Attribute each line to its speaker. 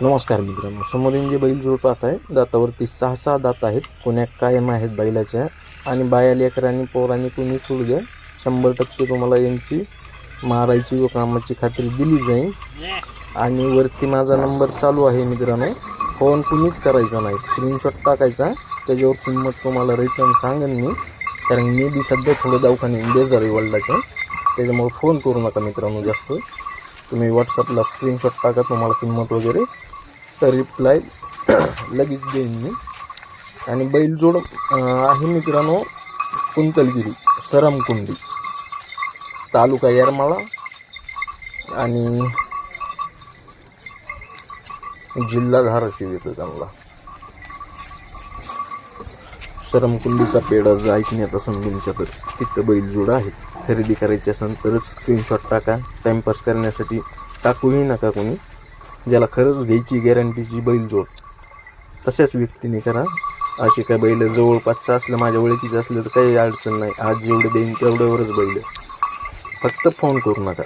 Speaker 1: नमस्कार मित्रांनो समोरून जे बैल जोड पाहत आहे दातावरती सहा सहा दात आहेत. कोण्या कायम आहेत बैलाच्या? आणि बाया लेकरांनी पोरांनी कुणी सोडू द्या. शंभर टक्के तुम्हाला यांची मारायची व कामाची खात्री दिली जाईल. आणि वरती माझा नंबर चालू आहे मित्रांनो. फोन कुणीच करायचा नाही. स्क्रीनशॉट टाकायचा. त्याच्यावर किंमत तुम्हाला रिटर्न सांगेन मी. कारण मी बी सध्या थोडं दवाखाने बेजार आहे वडिलाच्या. त्याच्यामुळे फोन करू नका मित्रांनो जास्त. तुम्ही व्हॉट्सअपला स्क्रीनशॉट टाका तुम्हाला किंमत वगैरे. तर रिप्लाय लगेच देईन मी. आणि बैलजोड आहे मित्रांनो कुंतलगिरी सरमकुंडी तालुका येरमाळा आणि जिल्हा धाराशिव येतो चांगला. सरमकुंडीचा पेढा जर ऐकण्यात असेल तुमच्याकडे तिथं बैलजोड आहे. खरेदी करायची असेल तरच स्क्रीनशॉट टाका. टाईमपास करण्यासाठी टाकूही नका कोणी. ज्याला खरंच घ्यायची गॅरंटीची बैलजोड तशाच व्यक्तीने करा. असे काय बैल जवळपासचं असलं माझ्या ओळखीचं असलं तर काही अडचण नाही. आज जेवढं देईन तेवढ्यावरच बैल. फक्त फोन करू नका.